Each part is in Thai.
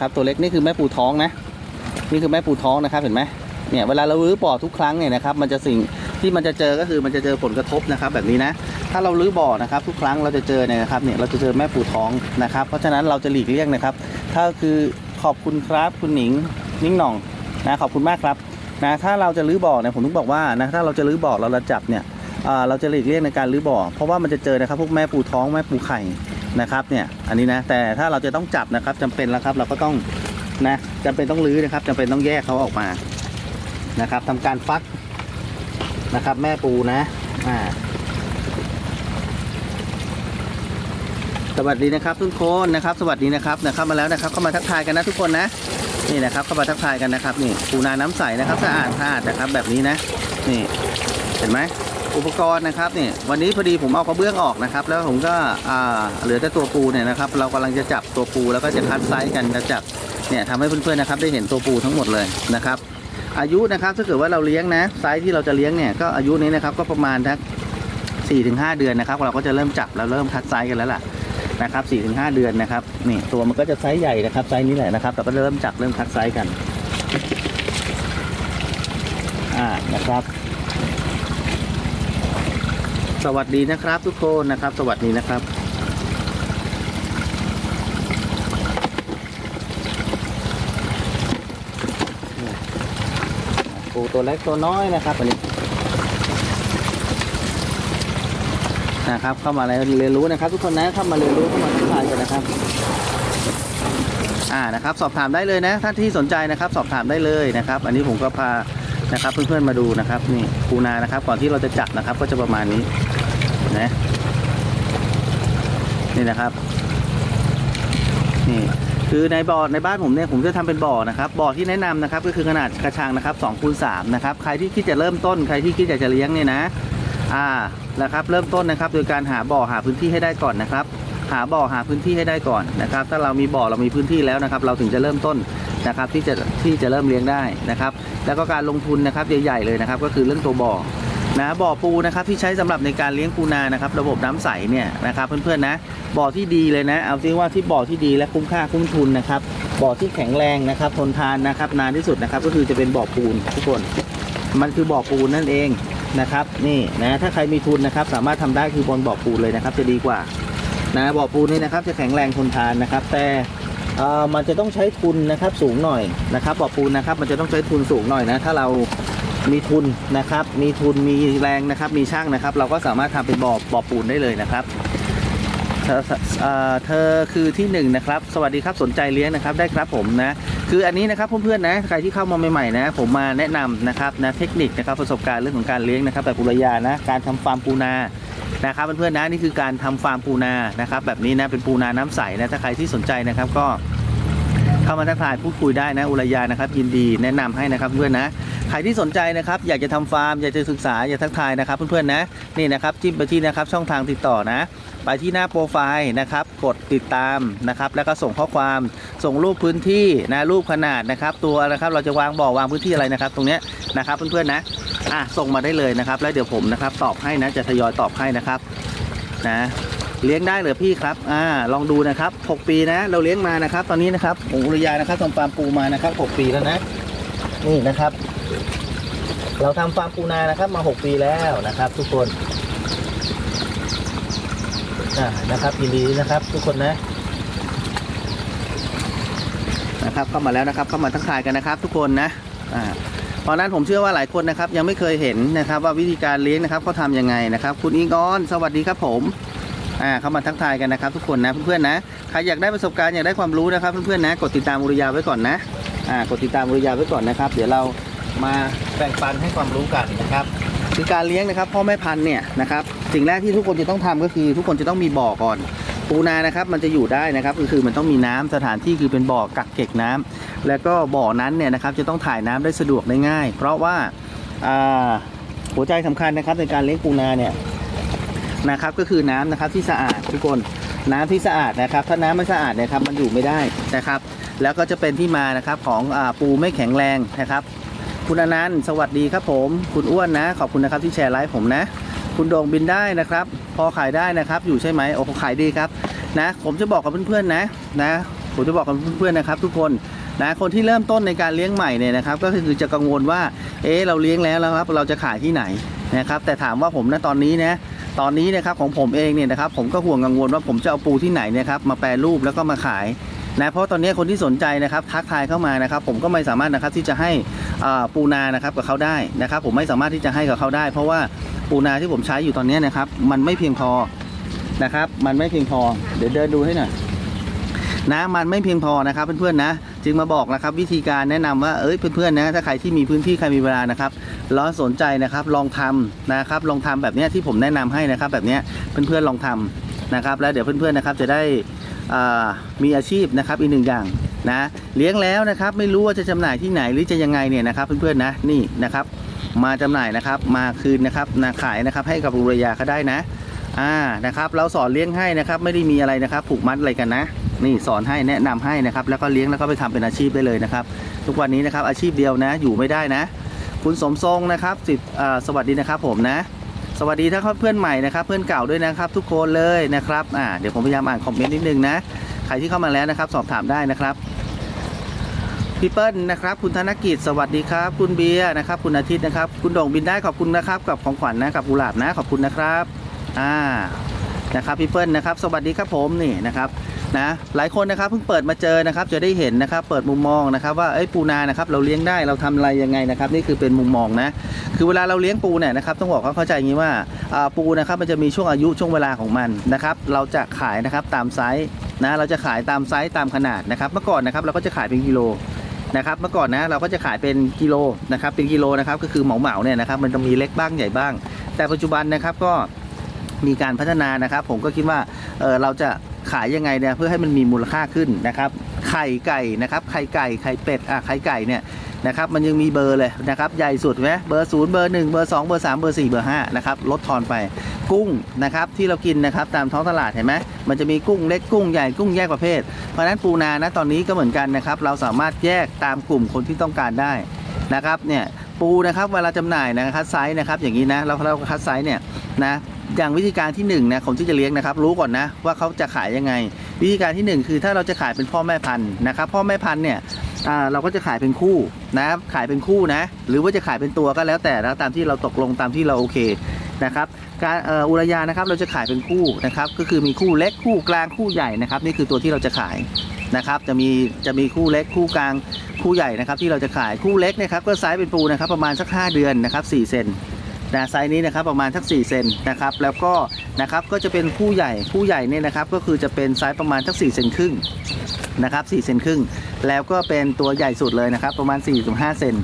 ครับตัวเล็กนี่คือแม่ปูท้องนะ นี่คือแม่ปูท้องนะครับเห็นไหมเนี่ยเวลาเรารื้อบ่อทุกครั้งเนี่ยนะครับมันจะสิ่งที่มันจะเจอก็คือมันจะเจอผลกระทบนะครับ แบบนี้นะ ถ้าเรารื้อบ่อนะครับทุกครั้งเราจะเจอเนี่ยนะครับเนี่ยเราจะเจอแม่ปูท้องนะครับ เพราะฉะนั้นเราจะหลีกเลี่ยงนะครับ ถ้าคือขอบคุณครับคุณหนิงนิ่งหน่องนะขอบคุณมากครับนะถ้าเราจะรื้อบ่อเนี่ยผมถึงบอกว่านะถ้าเราจะรื้อบ่อเราระจับเนี่ยเราจะหลีกเลี่ยงในการรื้อบ่อ เพราะว่ามันจะเจอนะครับพวกแม่ปูท้องแม่ปูไข่ นะครับเนี่ยอันนี้นะแต่ถ้าเราจะต้องจับนะครับจำเป็นแล้วครับเราก็ต้องนะจำเป็นต้องรื้อนะครับจำเป็นต้องแยกเขาออกมานะครับทำการฟักนะครับ แม่ปูนะอ่าสวัสดีนะครับทุกคนนะครับ สวัสดีนะครับนะเข้ามาแล้วนะครับ เข้ามาทักทายกันนะทุกคนนะนี่นะครับ เข้ามาทักทายกันนะครับ นี่ปูนาน้ำใสนะครับสะอาดสะอาดนะครับแบบนี้นะ นี่เห็นไหม อุปกรณ์นะครับนี่วันนี้พอดีผมเอากระเบื้องออกนะครับ แล้วผมก็อ่าเหลือแต่ตัวปูเนี่ยนะครับ เรากำลังจะจับตัวปูแล้วก็จะคัดไซส์กันจะจับเนี่ยทำให้เพื่อนๆนะครับ ได้เห็นตัวปูทั้งหมดเลยนะครับ อายุนะครับถ้าเกิดว่าเราเลี้ยงนะไซส์ที่เราจะเลี้ยงเนี่ยก็อายุนี้นะครับก็ประมาณทักสี่ถึงห้าเดือนนะครับ เราก็จะเริ่มจับแล้วเริ่มคัดไซส์กันแล้วล่ะนะครับ4-5เดือนนะครับนี่ตัวมันก็จะไซส์ใหญ่นะครับไซส์นี้แหละนะครับเราก็เริ่มจับเริ่มคัดไซส์กันอ่านะครับ สวัสดีนะครับทุกคนนะครับ สวัสดีนะครับ ปูตัวเล็กตัวน้อยนะครับอันนี้นะครับ เข้ามาเรียนรู้นะครับ ทุกคนนะเข้ามาเรียนรู้เข้ามาทักทายกันนะครับอ่านะครับ สอบถามได้เลยนะท่านที่สนใจนะครับ สอบถามได้เลยนะครับ อันนี้ผมก็พานะครับเพื่อนๆมาดูนะครับนี่ปูนานะครับ ก่อนที่เราจะจับนะครับ ก็จะประมาณนี้ นะนี่นะครับนี่คือในบ่อในบ้านผมเนี่ยผมจะทำเป็นบ่อนะครับบ่อที่แนะนำนะครับ ก็คือขนาดกระชังนะครับ2คูณ3นะครับใครที่คิดจะเริ่มต้นใครที่คิดอยากจะเลี้ยงเนี่ยนะอ่านะครับเริ่มต้นนะครับ โดยการหาบ่อหาพื้นที่ให้ได้ก่อนนะครับ หาบ่อหาพื้นที่ให้ได้ก่อนนะครับ ถ้าเรามีบ่อเรามีพื้นที่แล้วนะครับ เราถึงจะเริ่มต้นนะครับที่จะที่จะเริ่มเลี้ยงได้นะครับ แล้วก็การลงทุนนะครับใหญ่ๆเลยนะครับ ก็คือเรื่องตัวบ่อ นะบ่อปูนะครับที่ใช้สำหรับในการเลี้ยงปูนานะครับ ระบบน้ำใสเนี่ยนะครับเพื่อนๆนะบ่อที่ดีเลยนะ เอาซิว่าที่บ่อที่ดีและคุ้มค่าคุ้มทุนนะครับบ่อที่แข็งแรงนะครับทนทานนะครับนานที่สุดนะครับ ก็คือจะเป็นบ่อปูนทุกคน มันคือบ่อปูนนั่นเองนะครับ นี่นะถ้าใครมีทุนนะครับ สามารถทำได้คือบนบ่อปูนเลยนะครับ จะดีกว่านะบ่อปูนนี่นะครับ จะแข็งแรงทนทานนะครับ แต่อ่อมันจะต้องใช้ทุนนะครับสูงหน่อยนะครับบ่อปูนนะครับ มันจะต้องใช้ทุนสูงหน่อยนะ ถ้าเรา มีทุนนะครับ มีทุนมีแรงนะครับ มีช่างนะครับ เราก็สามารถทำเป็นบ่อบ่อปูนได้เลยนะครับเธอคือที่หนึ่งนะครับ สวัสดีครับสนใจเลี้ยงนะครับ ได้ครับผมนะ คืออันนี้นะครับเพื่อนๆนะใครที่เข้ามาใหม่ๆนะ ผมมาแนะนำนะครับนะเทคนิคนะครับประสบการณ์เรื่องของการเลี้ยงนะครับแบบปุรยานะการทำฟาร์มปูนานะครับเพื่อนๆนะนี่คือการทำฟาร์มปูนานะครับแบบนี้นะเป็นปูนาน้ำใสนะถ้าใครที่สนใจนะครับก็เข้ามาทักทายพูดคุยได้นะอุรยานะครับ ยินดีแนะนำให้นะครับเพื่อนนะ ใครที่สนใจนะครับ อยากจะทำฟาร์ม อยากจะศึกษา อยากทักทายนะครับ เพื่อนๆนะนี่นะครับจิ้มไปที่นะครับช่องทางติดต่อนะ ไปที่หน้าโปรไฟล์นะครับ กดติดตามนะครับ แล้วก็ส่งข้อความส่งรูปพื้นที่นะรูปขนาดนะครับ ตัวนะครับเราจะวางบ่อวางพื้นที่อะไรนะครับ ตรงเนี้ยนะครับเพื่อนๆนะอะส่งมาได้เลยนะครับ แล้วเดี๋ยวผมนะครับตอบให้นะจะทยอยตอบให้นะครับนะเลี้ยงได้เหรือพี่ครับ อ่า ลองดูนะครับ 6 ปีนะ เราเลี้ยงมานะครับ ตอนนี้นะครับผมอุรยานะครับทำฟาร์มปูมานะครับ 6 ปีแล้วนะ นี่นะครับ เราทำฟาร์มปูนานะครับ มา 6 ปีแล้วนะครับ ทุกคนนะครับยินดีนะครับ ทุกคนนะนะครับเข้ามาแล้วนะครับ เข้ามาทักทายกันนะครับ ทุกคนนะอ่าเพราะฉะนั้นผมเชื่อว่าหลายคนนะครับ ยังไม่เคยเห็นนะครับ ว่าวิธีการเลี้ยงนะครับเขาทำยังไงนะครับ คุณอิงออน สวัสดีครับผมอ่าเข้ามาทักทายกันนะครับ ทุกคนนะเพื่อนๆนะใครอยากได้ประสบการณ์อยากได้ความรู้นะครับเพื่อนๆนะ กดติดตามอุริยาไว้ก่อนนะอ่ากดติดตามอุริยาไว้ก่อนนะครับ เดี๋ยวเรามา แบ่งปันให้ความรู้กันนะครับคือการเลี้ยงนะครับพ่อแม่พันธุ์เนี่ยนะครับสิ่งแรกที่ทุกคนจะต้องทำก็คือ ทุกคนจะต้องมีบ่อก่อน ปูนานะครับมันจะอยู่ได้นะครับก็คือมันต้องมีน้ำสถานที่คือเป็นบ่อกักเก็บน้ำแล้วก็บ่อนั้นเนี่ยนะครับจะต้องถ่ายน้ำได้สะดวกได้ง่าย เพราะว่าหัวใจสำคัญนะครับในการเลี้ยงปูนาเนี่ยนะครับก็คือน้ำนะครับที่สะอาดทุกคนน้ำที่สะอาดนะครับ ถ้าน้ำไม่สะอาดนะครับมันอยู่ไม่ได้นะครับ แล้วก็จะเป็นที่มานะครับของอปูไม่แข็งแรงนะครับ คุณอนันต์สวัสดีครับผม คุณอ้วนนะ ขอบคุณนะครับที่แชร์ไลฟ์ผมนะ คุณโด่งบินได้นะครับ พอขายได้นะครับ อยู่ใช่ไหมโอ้ขายดีครับนะ ผมจะบอกกับเพื่อนๆนะนะ ผมจะบอกกับเพื่อนๆนะครับ ทุกคนนะคนที่เริ่มต้นในการเลี้ยงใหม่เนี่ยนะครับ ก็คือจะกังวลว่า เอ๊ะเราเลี้ยงแล้วแล้วครับ เราจะขายที่ไหนนะครับ แต่ถามว่าผมนะตอนนี้นะตอนนี้นะครับของผมเองเนี่ยนะครับ ผมก็ห่วงกังวลว่าผมจะเอาปูที่ไหนเนะครับมาแปรรูปแล้วก็มาขายนะเพราะตอนนี้คนที่สนใจนะครับทักทายเข้ามานะครับ ผมก็ไม่สามารถนะครับที่จะให้ ปูนานะครับกับเขาได้นะครับ ผมไม่สามารถที่จะให้กับเขาได้ เพราะว่าปูนาที่ผมใช้อยู่ตอนนี้นะครับ มันไม่เพียงพอนะครับ มันไม่เพียงพอ เดี๋ยวเดินดูให้หน่อยนะมันไม่เพียงพอนะครับเพื่อนๆนะจึงมาบอกนะครับวิธีการแนะนำว่าเอ้ยเพื่อนๆนะถ้าใครที่มีพื้นที่ใครมีเวลานะครับแล้วสนใจนะครับลองทำนะครับลองทำแบบนี้ที่ผมแนะนำให้นะครับ แบบนี้เพื่อนๆลองทำนะครับ แล้วเดี๋ยวเพื่อนๆนะครับจะได้มีอาชีพนะครับอีกหนึ่งอย่าง นะเลี้ยงแล้วนะครับไม่รู้ว่าจะจำหน่ายที่ไหนหรือจะยังไงเนี่ยนะครับเพื่อนๆนะนี่นะครับ มาจำหน่ายนะครับมาคืนนะครับนาขายนะครับให้กับบุรยาเขาได้นะอ่านะครับ เราสอนเลี้ยงให้นะครับ ไม่ได้มีอะไรนะครับ ผูกมัดอะไรกันนะ นี่สอนให้แนะนำให้นะครับ แล้วก็เลี้ยงแล้วก็ไปทำเป็นอาชีพได้เลยนะครับ ทุกวันนี้นะครับอาชีพเดียวนะ อยู่ไม่ได้นะ คุณสมทรงนะครับสิทธิ์อ่าสวัสดีนะครับผมนะสวัสดีถ้าเพื่อนใหม่นะครับ เพื่อนเก่าด้วยนะครับ ทุกคนเลยนะครับอ่าเดี๋ยวผมพยายามอ่านคอมเมนต์นิดนึงนะ ครที่เข้ามาแล้วนะครับ สอบถามได้นะครับพี่เปิ้ลนะครับ คุณธนกิจสวัสดีครับ คุณเบียร์นะครับ คุณอาทิตย์นะครับ คุณโด่งบินได้ขอบคุณนะครับ กับของขวัญนะกับกุหลาบนะขอบคุณนะครับอ่านะครับพี่เปิ้ลนะครับ สวัสดีครับผมนี่นะครับ นะหลายคนนะครับเพิ่งเปิดมาเจอนะครับจะได้เห็นนะครับเปิดมุมมองนะครับว่าเอ้ปูนานะครับเราเลี้ยงได้เราทำอะไรยังไงนะครับนี่คือเป็นมุมมองนะคือเวลาเราเลี้ยงปูเนี่ยนะครับต้องบอกเขาเข้าใจอย่างนี้ว่าปูนะครับมันจะมีช่วงอายุช่วงเวลาของมันนะครับเราจะขายนะครับตามไซส์นะเราจะขายตามไซส์ตามขนาดนะครับ เมื่อก่อนนะครับเราก็จะขายเป็นกิโลนะครับเมื่อก่อนนะเราก็จะขายเป็นกิโลนะครับเป็นกิโลนะครับก็คือเหมาเหมาเนี่ยนะครับมันจะมีเล็กบ้างใหญ่บ้าง แต่ปัจจุบันนะครับก็มีการพัฒนานะครับ ผมก็คิดว่าเออเราจะ ขายยังไงเนี่ยเพื่อให้มันมีมูลค่าขึ้นนะครับไข่ไก่นะครับไข่ไก่ไข่เป็ดอะไข่ไก่เนี่ยนะครับมันยังมีเบอร์เลยนะครับใหญ่สุดไหมเบอร์ศูนย์เบอร์หนึ่งเบอร์สองเบอร์สามเบอร์สี่เบอร์ห้านะครับลดทอนไปกุ้งนะครับที่เรากินนะครับตามท้องตลาดเห็นไหมมันจะมีกุ้งเล็กกุ้งใหญ่กุ้งแยกประเภท เพราะนั้นปูนานะตอนนี้ก็เหมือนกันนะครับเราสามารถแยกตามกลุ่มคนที่ต้องการได้นะครับเนี่ยปูนะครับเวลาจำหน่ายนะคัดไซส์นะครับอย่างนี้นะเราเราคัดไซส์เนี่ยนะ อย่างวิธีการที่หนึ่งนะคนที่จะเลี้ยงนะครับ รู้ก่อนนะว่าเขาจะขายยังไง วิธีการที่หนึ่งคือถ้าเราจะขายเป็นพ่อแม่พันธุ์นะครับ พ่อแม่พันธุ์เนี่ยเราก็จะขายเป็นคู่นะขายเป็นคู่นะ หรือว่าจะขายเป็นตัวก็แล้วแต่แล้วตามที่เราตกลงตามที่เราโอเคนะครับการอ่ออุรยานะครับเราจะขายเป็นคู่นะครับ ก็คือมีคู่เล็กคู่กลางคู่ใหญ่นะครับ นี่คือตัวที่เราจะขายนะครับ จะมีจะมีคู่เล็กคู่กลางคู่ใหญ่นะครับ ที่เราจะขายคู่เล็กนะครับก็ไซส์เป็นปูนะครับ ประมาณสัก 5 เดือนนะครับ4เซน นะไซส์นี้นะครับประมาณสัก4เซนนะครับแล้วก็นะครับก็จะเป็นคู่ใหญ่คู่ใหญ่เนี่ยนะครับก็คือจะเป็นไซส์ประมาณสัก4เซนครึ่งนะครับ4เซนครึ่งแล้วก็เป็นตัวใหญ่สุดเลยนะครับประมาณ 4-5เซน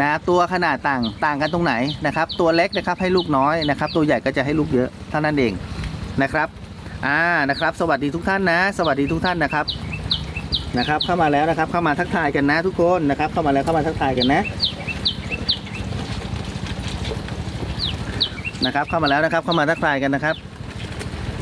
นะตัวขนาดต่างต่างกันตรงไหนนะครับตัวเล็กนะครับให้ลูกน้อยนะครับตัวใหญ่ก็จะให้ลูกเยอะเท่านั้นเองนะครับอ่านะครับ สวัสดีทุกท่านนะ สวัสดีทุกท่านนะครับนะครับ เข้ามาแล้วนะครับ เข้ามาทักทายกันนะทุกคนนะครับ เข้ามาแล้วเข้ามาทักทายกันนะ นะครับ เข้ามาแล้วนะครับ เข้ามาทักทายกันนะครับ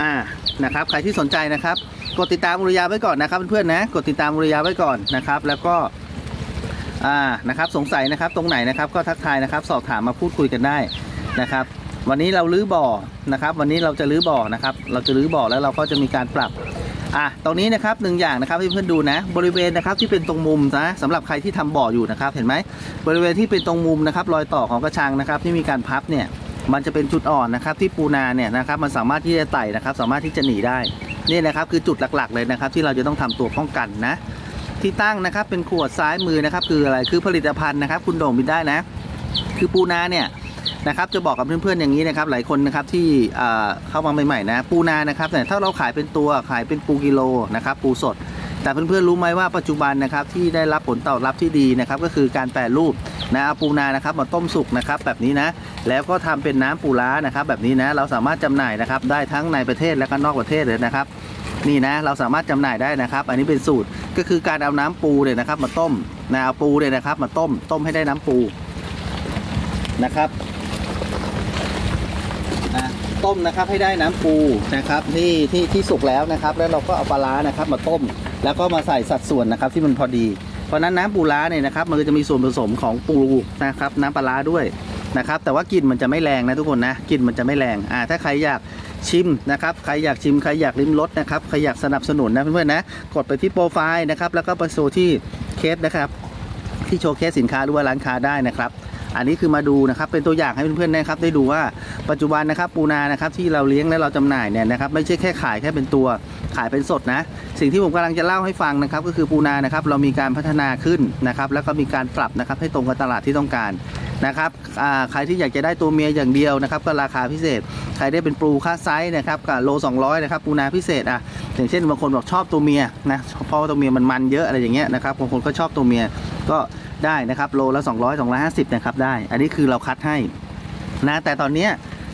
อ่านะครับ ใครที่สนใจนะครับ กดติดตามอุรยาไว้ก่อนนะครับเพื่อนๆนะ กดติดตามอุรยาไว้ก่อนนะครับ แล้วก็อ่านะครับสงสัยนะครับตรงไหนนะครับ ก็ทักทายนะครับ สอบถามมาพูดคุยกันได้นะครับ วันนี้เราลื้อบ่อนะครับ วันนี้เราจะลื้อบ่อนะครับ เราจะลื้อบ่อแล้วเราก็จะมีการปรับอะตรงนี้นะครับหนึ่งอย่างนะครับที่เพื่อนดูนะ บริเวณนะครับที่เป็นตรงมุมนะสำหรับใครที่ทำบ่ออยู่นะครับ เห็นไหมบริเวณที่เป็นตรงมุมนะครับ รอยต่อของกระชังนะครับ ที่มีการพับเนี่ย มันจะเป็นจุดอ่อนนะครับ ที่ปูนาเนี่ยนะครับมันสามารถที่จะไต่นะครับ สามารถที่จะหนีได้นี่นะครับคือจุดหลักๆ เลยนะครับ ที่เราจะต้องทำตัวป้องกันนะ ที่ตั้งนะครับเป็นขวดซ้ายมือนะครับ คืออะไรคือผลิตภัณฑ์นะครับ คุณโด่งบินได้นะ คือปูนาเนี่ยนะครับจะบอกกับเพื่อนๆอย่างนี้นะครับ หลายคนนะครับที่เอ่อเข้ามาใหม่ๆนะ ปูนานะครับแต่ถ้าเราขายเป็นตัวขายเป็นปูกิโลนะครับ ปูสด แต่เพื่อนๆรู้ไหมว่าปัจจุบันนะครับที่ได้รับผลตอบรับที่ดีนะครับก็คือการแปรรูปนะเอาปูนานะครับมาต้มสุกนะครับแบบนี้นะแล้วก็ทำเป็นน้ำปูร้านะครับแบบนี้นะเราสามารถจำหน่ายนะครับได้ทั้งในประเทศและก็นอกประเทศเลยนะครับนี่นะเราสามารถจำหน่ายได้นะครับ อันนี้เป็นสูตรก็คือการเอาน้ำปูเนี่ยนะครับ มาต้มนะเอาปูเนี่ยนะครับ มาต้มต้มให้ได้น้ำปูนะครับนะต้มนะครับให้ได้น้ำปูนะครับที่ที่ที่สุกแล้วนะครับ แล้วเราก็เอาปลาร้านะครับ มาต้ม แล้วก็มาใส่สัดส่วนนะครับที่มันพอดี เพราะนั้นน้ำปูร้าเนี่ยนะครับมันก็จะมีส่วนผสมของปูนะครับน้ำปลาร้าด้วยนะครับแต่ว่ากลิ่นมันจะไม่แรงนะทุกคนนะกลิ่นมันจะไม่แรงอ่าถ้าใครอยากชิมนะครับใครอยากชิมใครอยากลิ้มรสนะครับใครอยากสนับสนุนนะเพื่อนๆนะกดไปที่โปรไฟล์นะครับแล้วก็ไปสู่ที่เคสนะครับที่โชว์เคสสินค้าหรือว่าร้านค้าได้นะครับ อันนี้คือมาดูนะครับเป็นตัวอย่างให้เพื่อนๆนะครับ ได้ดูว่าปัจจุบันนะครับปูนานะครับที่เราเลี้ยงและเราจำหน่ายเนี่ยนะครับไม่ใช่แค่ขายแค่เป็นตัวขายเป็นสดนะ สิ่งที่ผมกำลังจะเล่าให้ฟังนะครับ ก็คือปูนานะครับเรามีการพัฒนาขึ้นนะครับแล้วก็มีการปรับนะครับให้ตรงกับตลาดที่ต้องการนะครับใครที่อยากจะได้ตัวเมียอย่างเดียวนะครับก็ราคาพิเศษ ใครได้เป็นปูค่าไซส์นะครับกับโล 200 นะครับปูนาพิเศษอะอย่างเช่นบางคนบอกชอบตัวเมียนะเพราะว่าตัวเมียมันมันเยอะอะไรอย่างเงี้ยนะครับบางคนก็ชอบตัวเมียก็ ได้นะครับโลละ 200 250นะครับได้ อันนี้คือเราคัดให้นะแต่ตอนเนี้ย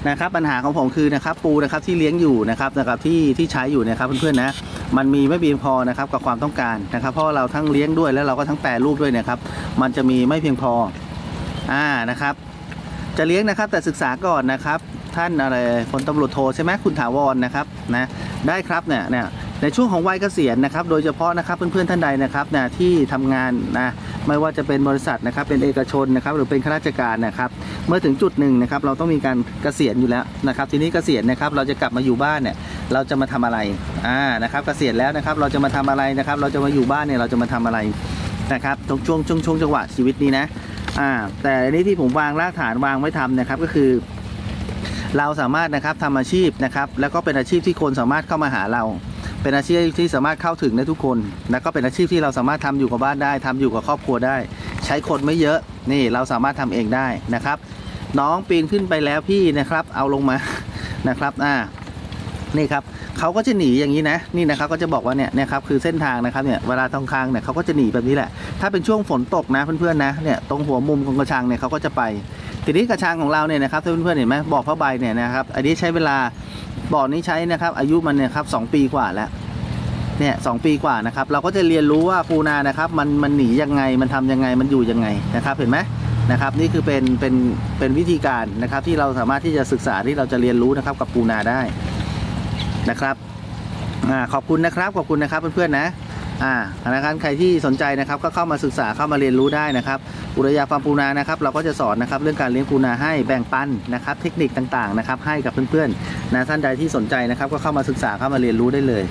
นะครับปัญหาของผมคือนะครับปูนะครับที่เลี้ยงอยู่นะครับนะครับที่ที่ใช้อยู่นะครับเพื่อนๆนะมันมีไม่เพียงพอนะครับกับความต้องการนะครับเพราะเราทั้งเลี้ยงด้วยแล้วเราก็ทั้งแปรรูปด้วยนะครับ มันจะมีไม่เพียงพออ่านะครับ จะเลี้ยงนะครับแต่ศึกษาก่อนนะครับ ท่านอะไรพลตำรวจโทใช่ไหมคุณถาวรนะครับนะได้ครับเนี่ยเนี่ย ในช่วงของวัยเกษียณนะครับ โดยเฉพาะนะครับเพื่อนๆท่านใดนะครับนะที่ทำงานนะไม่ว่าจะเป็นบริษัทนะครับเป็นเอกชนนะครับหรือเป็นข้าราชการนะครับ เมื่อถึงจุดหนึ่งนะครับเราต้องมีการเกษียณอยู่แล้วนะครับ ทีนี้เกษียณนะครับเราจะกลับมาอยู่บ้านเนี่ยเราจะมาทำอะไรอ่านะครับเกษียณแล้วนะครับเราจะมาทำอะไรนะครับ เราจะมาอยู่บ้านเนี่ยเราจะมาทำอะไรนะครับตรงช่วงช่วงช่วงจังหวะชีวิตนี้นะอ่าแต่อันนี้ที่ผมวางรากฐานวางไว้ทำนะครับก็คือ เราสามารถนะครับทำอาชีพนะครับแล้วก็เป็นอาชีพที่คนสามารถเข้ามาหาเรา เป็นอาชีพที่สามารถเข้าถึงได้ทุกคนแล้วก็เป็นอาชีพที่เราสามารถทำอยู่กับบ้านได้ทำอยู่กับครอบครัวได้ ใช้คนไม่เยอะนี่เราสามารถทำเองได้นะครับ น้องปีนขึ้นไปแล้วพี่นะครับ เอาลงมานะครับอ่านี่ครับเขาก็จะหนีอย่างนี้นะนี่นะครับก็จะบอกว่าเนี่ยนี่ยครับคือเส้นทางนะครับเนี่ยเวลาทองคางเนี่ยเขาก็จะหนีแบบนี้แหละถ้าเป็นช่วงฝนตกนะเพื่อนๆนะเนี่ยตรงหัวมุมของกระชังเนี่ยเขาก็จะไป ทีนี้กระชังของเราเนี่ยนะครับถ้าเพื่อนๆเห็นไหมบ่อผ้าใบเนี่ยนะครับ อันนี้ใช้เวลาบ่อนี้ใช้นะครับ อายุมันเนี่ยครับสองปีกว่าแล้วเนี่ยสองปีกว่านะครับ เราก็จะเรียนรู้ว่าปูนานะครับ มันมันหนียังไงมันทำยังไงมันอยู่ยังไงนะครับ เห็นไหมนะครับ นี่คือเป็นเป็นเป็นวิธีการนะครับ ที่เราสามารถที่จะศึกษาที่เราจะเรียนรู้นะครับกับปูนาได้นะครับอขอบคุณนะครับขอบคุณนะครับเพื่อนๆนะ อ่านะครับใครที่สนใจนะครับก็เข้ามาศึกษาเข้ามาเรียนรู้ได้นะครับ อุรยาฟาร์มปูนานะครับเราก็จะสอนนะครับเรื่องการเลี้ยงปูนาให้แบ่งปันนะครับ เทคนิคต่างๆนะครับให้กับเพื่อนๆนะท่านใดที่สนใจนะครับ ก็เข้ามาศึกษาเข้ามาเรียนรู้ได้เลย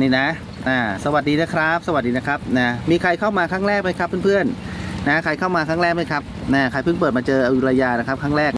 นี่นะอ่าสวัสดีนะครับ สวัสดีนะครับนะมีใครเข้ามาครั้งแรกไหมครับเพื่อนๆนะใครเข้ามาครั้งแรกไหมครับนะใครเพิ่งเปิดมาเจออุรยานะครับครั้งแรก